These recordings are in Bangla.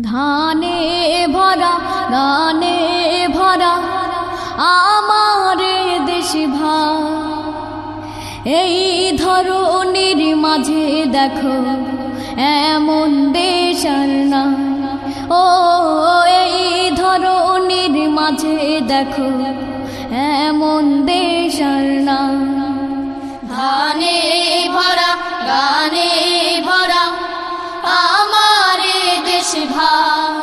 ধানে ভরা গানে ভরা আমার দেশ এই ধরনের মাঝে দেখো, এমন দেশ না ও, এই ধরনের মাঝে দেখো, এমন দেশ না দেশ ভাই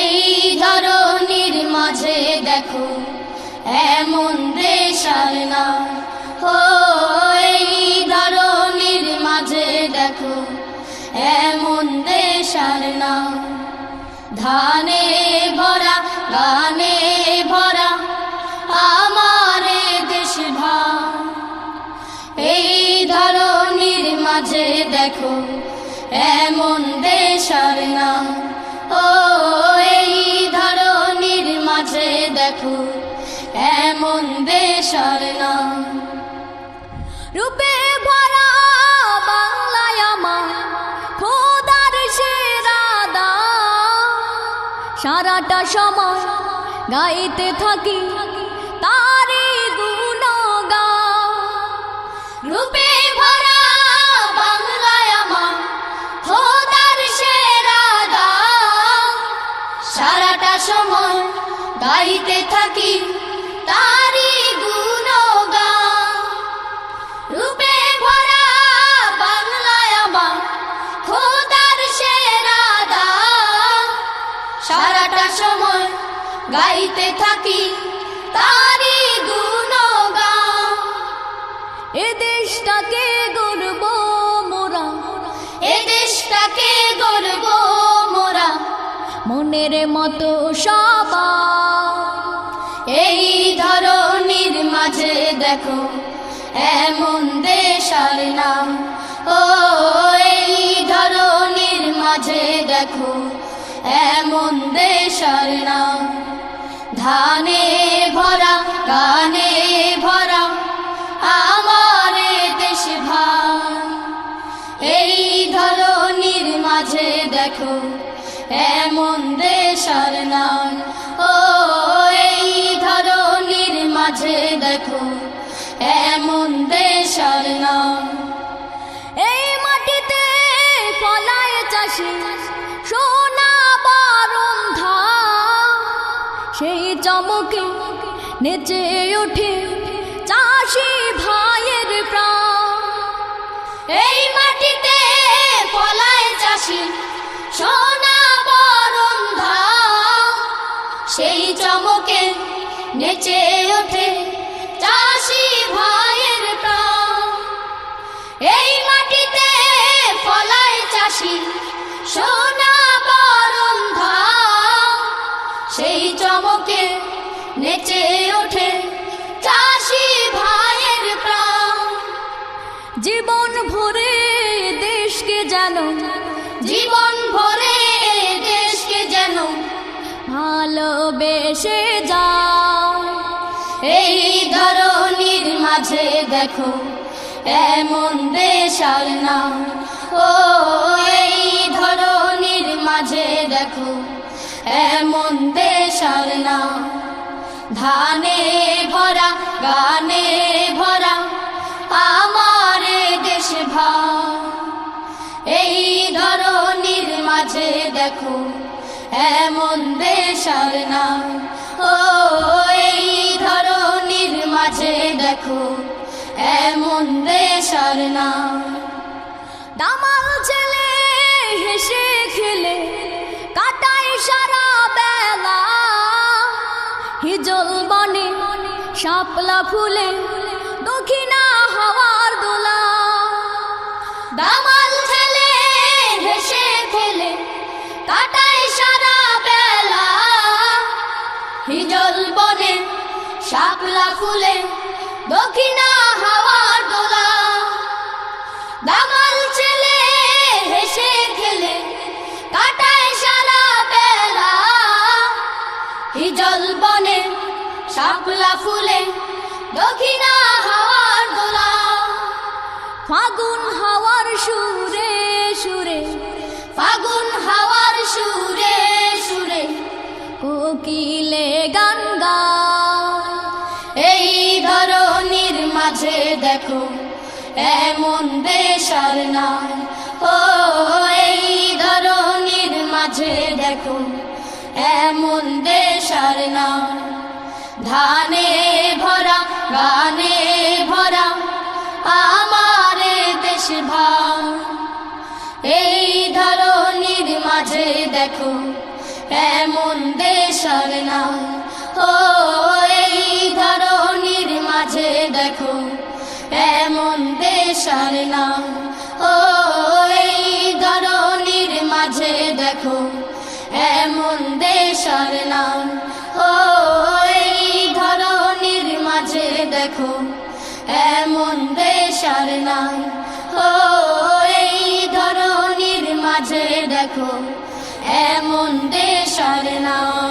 এই ধরনের মাঝে দেখো, এমন দেশ না ও, এই ধরনের মাঝে দেখো, এমন দেশ না ধানে ভরা, গানে ভরা, আমার দেশ ভাই এই ধরনের মাঝে দেখো, এমন দেশ ও, এই ধরনের মাঝে দেখো, এমন আর রূপে খোদার সেরা দান। সারাটা সময় গাইতে থাকি সময় গাইতে থাকি তারি বাংলায় সেরা। সারাটা সময় গাইতে থাকি তারি গুণগান এ দেশটাকে মনের মতো সবার এই ধরনের মাঝে দেখো, এমন দেশ আর নাম। ও, এই ধরনের মাঝে দেখো, এমন দেশ আর নাম। ধানে ভরা গানে ভরা এমন দেশ আর নাই ও, এই ধরনের মাঝে দেখো, এমন দেশ আর নাই এই মাটিতে ফলায় চাষি, সোনা বারণ ধান সেই চমকে নেচে ওঠে চাষি ভাইয়ের প্রাণ। এই মাটিতে ফলায় চাষি, সোনা নেচে ওঠে চাষি ভাইয়ের প্রাণ। এই মাটিতে ফলায় চাষি সোনা বরণ সেই চমকে নেচে ওঠে চাষি ভাইয়ের প্রাণ। জীবন ভরে দেশকে যেন, জীবন ভরে দেশকে যেন ভালোবেসে মাঝে দেখো, এমন দেশ আর না। ও, এই ধরনের মাঝে দেখো, এমন দেশ আর না। ধানে ভরা, গানে ভরা, আমার দেশ ভাই এই ধরনের মাঝে দেখো, এমন দেশ আর না। ও, এই ধরনের মাঝে দেখো। দেশ আর দামাল ছেলে হেসে খেলে, কাটাই সারা বেলা। হিজল বনে শাপলা ফুলে, দক্ষিণা হওয়ার দোলা। দামাল ছেলে হেসে খেলে, কাটাই সারা বেলা। হিজল বনে শাপলা ফুলে দক্ষিণা হওয়ার দোলা। দামাল ছেলে হেসে খেলে, কাটায় সারা বেলা। হিজল বনে শাপলা ফুলে দক্ষিণা হাওয়ার দোলা। ফাগুন হাওয়ার সুরে সুরে, ফাগুন হাওয়ার সুরে সুরে, কোকিলে গান মাঝে দেখো, এমন দেশ আর নাই ও, এই ধরনের মাঝে দেখো, এমন দেশ আর ধানে ভরা, গানে ভরা, আমার দেশ ভাই এই ধরনের মাঝে দেখো, এমন দেশ আর নাই ও দেখো, এমন দেশ নাই ও, এই ধরনের মাঝে দেখো, এমন দেশ নাই ও, এই ধরনের মাঝে দেখো, এমন দেশ নাই ও, এই ধরনের মাঝে দেখো, এমন দেশ নাই